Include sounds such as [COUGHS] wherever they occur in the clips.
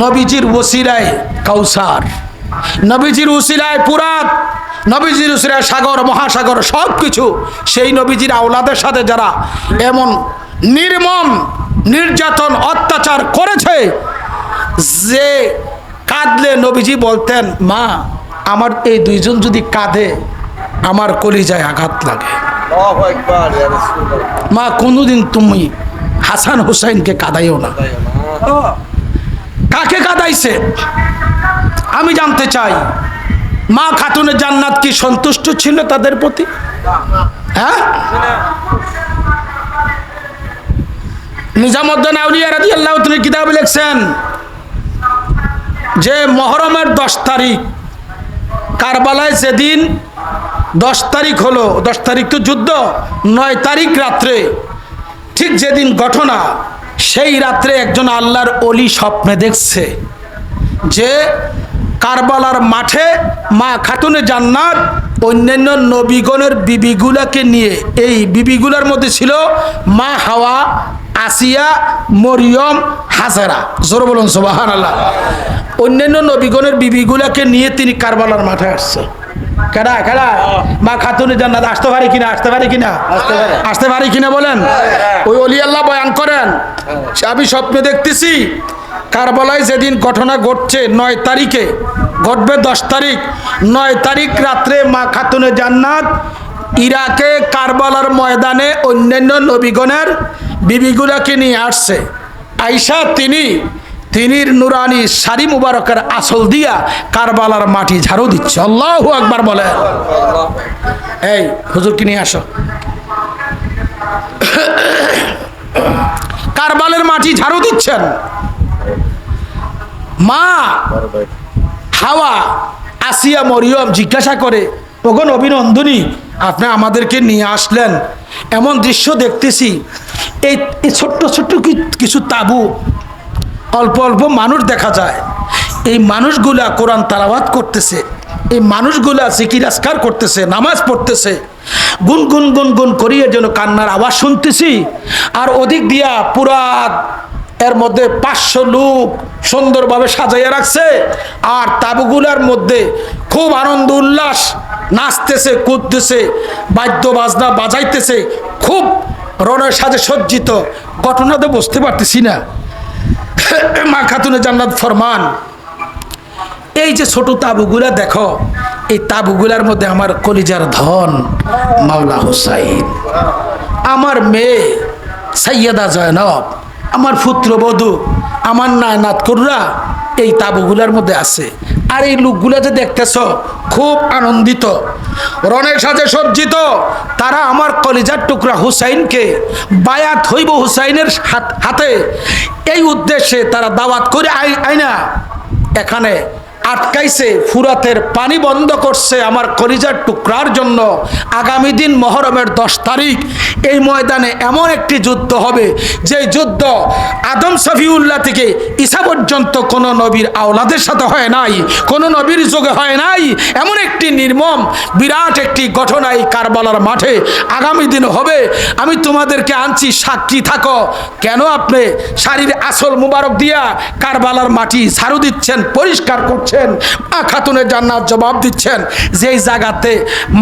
নবীজির ওসিরায় কাউসার নবীজির উসিলায় পুরাত নবীজির উসিলায় সাগর মহাসাগর সব কিছু সেই নবীজির আওলাদের সাথে যারা এমন নির্মম নির্যাতন অত্যাচার করেছে যে কাঁদলে নবীজি বলতেন মা আমার এই দুইজন যদি কাঁদে আমার কলিজায় আঘাত লাগে। মা কোনোদিন তুমি হাসান হুসাইনকে কাঁদাইও না। কাকে আমি জানতে চাই, মা খাতুনের জান্নাত কি সন্তুষ্ট ছিল তাদের প্রতি? হ্যাঁ? নিজামুদ্দিন আউলিয়া রাজি আল্লাহ তিনি কিতাব লিখছেন যে, মহরমের দশ তারিখ, কারবালায় যেদিন দশ তারিখ হলো, দশ তারিখ তো যুদ্ধ, নয় তারিখ রাত্রে, ঠিক যেদিন ঘটনা সেই রাত্রে একজন আল্লাহর অলি স্বপ্নে দেখছে যে কারবালার মাঠে মা খাতুনে জান্নাত, অন্যান্য নবীগণের বিবিগুলাকে নিয়ে, এই বিবিগুলার মধ্যে ছিল মা হাওয়া, আসিয়া, মরিয়ম, হাজারা। জোর বলুন সোবাহান আল্লাহ অন্যান্য নবীগণের বিবিগুলাকে নিয়ে তিনি কারবালার মাঠে আসছে। কেডা কেডা? মা খাতুনে জান্নাত আসতে পারি কিনা আসতে পারি কিনা? আসতে পারে। কিনা বলেন? ওই অলি আল্লাহ বয়ান করেন আমি স্বপ্নে দেখতেছি কারবালায় যেদিন ঘটনা ঘটছে নয় তারিখে ঘটবে দশ তারিখ নয় তারিখ রাত্রে মা খাতুনে জান্নাত ইরাকে কারবালার ময়দানে অন্যান্য নবীগণের বিবিগুলাকে নিয়ে আসছে। আইসা তিনি তিনির নুরানি শাড়ি মুবারকের আসল দিয়া কারবালার মাটি ঝাড়ু দিচ্ছে। আল্লাহ একবার বলে। এই হুজুরকে নিয়ে আসো? কারবালের মাটি ঝাড়ু দিচ্ছেন। মা, হাওয়া, আসিয়া মরিয়ম জিজ্ঞাসা করে ওগন অভিনন্দনী আপনি আমাদেরকে নিয়ে আসলেন। এমন দৃশ্য দেখতেছি। এই ছোট্ট ছোট্ট কিছু তাবু অল্প অল্প মানুষ দেখা যায়। এই মানুষগুলা কোরআন তালাবাত করতেছে, এই মানুষগুলা জিকির আসকার করতেছে, নামাজ পড়তেছে। গুন গুন গুন গুন করিয়ে যেন কান্নার আওয়াজ শুনতেছি, আর ওদিক দিয়া পুরা এর মধ্যে পাঁচশো লোক সুন্দরভাবে সাজাইয়া রাখছে, আর তাবুগুলার মধ্যে খুব আনন্দ উল্লাস, নাচতেছে, কুদতেছে বাদ্য বাজনা বাজাইতেছে, খুব রণের সাজে সজ্জিত। ঘটনা তো বুঝতে পারতেছি না। [COUGHS] মা খাতুনে জান্নাত ফরমান। এই যে ছোট তাবুগুলা দেখো, এই তাবুগুলার মধ্যে আমার কলিজার ধন মাওলা হুসাইন। আমার মেয়ে সৈয়দা জয়নব, আমার পুত্রবধূ, আমার নায়নাত কররা এই তাবুগুলার মধ্যে আছে। আর এই লোকগুলা যে দেখতেছ, খুব আনন্দিত। রনের সাথে সজ্জিত। তারা আমার কলিজার টুকরা হুসাইনকে বায়াত হইব হুসাইনের হাতে। এই উদ্দেশ্যে তারা দাওয়াত করে আই আইনা। এখানে আটকাইছে, ফুরাতের পানি বন্ধ করছে আমার কলিজার টুকরার জন্য। আগামী দিন মহরমের দশ তারিখ। এই ময়দানে এমন একটি যুদ্ধ হবে যে যুদ্ধ আদম সফিউল্লাহ থেকে ঈসা পর্যন্ত কোনো নবীর আওলাদের সাথে হয় নাই, কোনো নবীর যুগে হয় নাই। এমন একটি নির্মম, বিরাট একটি ঘটনা এই কারবালার মাঠে আগামী দিন হবে। আমি তোমাদেরকে আনছি, সাক্ষী থাকো। কেন আপনি শাড়ির আসল মুবারক দিয়া কারবালার মাটি ঝাড়ু দিচ্ছেন, পরিষ্কার করছেন? মা খাতুনের জান্নাত জবাব দিচ্ছেন, যেই জায়গাতে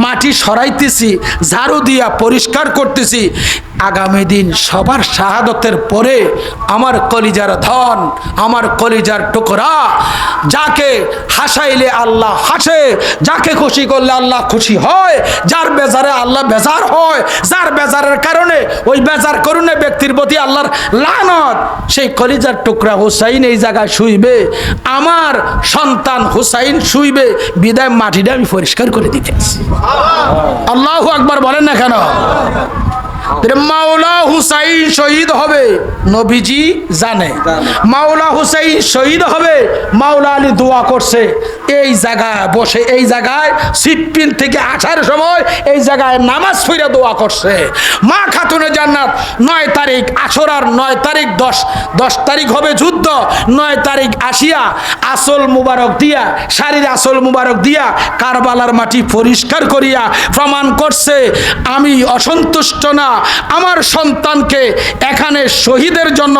মাটি সরাইতেছি, ঝাড়ু দিয়া পরিষ্কার করতেছি, আগামী দিন সবার শাহাদতের পরে আমার কলিজার ধন, আমার কলিজার টুকরা, যাকে হাসাইলে আল্লাহ হাসে, যাকে খুশি করলে আল্লাহ খুশি হয়, যার বেজারে আল্লাহ বেজার হয়, যার বেজারের কারণে ওই বেজার করুণে ব্যক্তির প্রতি আল্লাহর লানত, সেই কলিজার টুকরা হুসাইন এই জায়গায় শুইবে, আমার সন্তান হুসাইন শুইবে বিদায় মাটিটা আমি পরিষ্কার করে দিতে আল্লাহ আকবার বলেন না কেন? মাওলাহু শহীদ হবে নবীজি জানে। মাওলা হুসাইন শহীদ হবে মাওলা আলী দোয়া করছে। এই জায়গায় বসে এই জায়গায় সিটপিন থেকে আসার সময় এই জায়গায় নামাজ ফিরে দোয়া করছে। মা খাতুনে জান্নাত নয় তারিখ আশরার নয় তারিখ দশ। দশ তারিখ হবে যুদ্ধ নয় তারিখ আসিয়া আসল মুবারক দিয়া শাড়ির আসল মুবারক দিয়া কারবালার মাটি পরিষ্কার করিয়া প্রমাণ করছে আমি অসন্তুষ্ট না আমার সন্তানকে এখানে শহীদের জন্য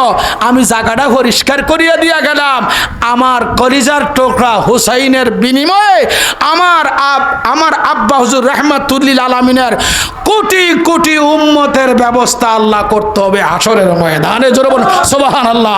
আমি জায়গাটা পরিষ্কার করিয়া দিয়া গেলাম। আমার কলিজার টোকরা হুসাইনের বিনিময়ে আমার আব আমার আব্বা হুজুর রহমাতুল্লিল আলমিনের কোটি কোটি উম্মতের ব্যবস্থা আল্লাহ করতে হবে আসরের ময়দানে। জোর সোবাহান আল্লাহ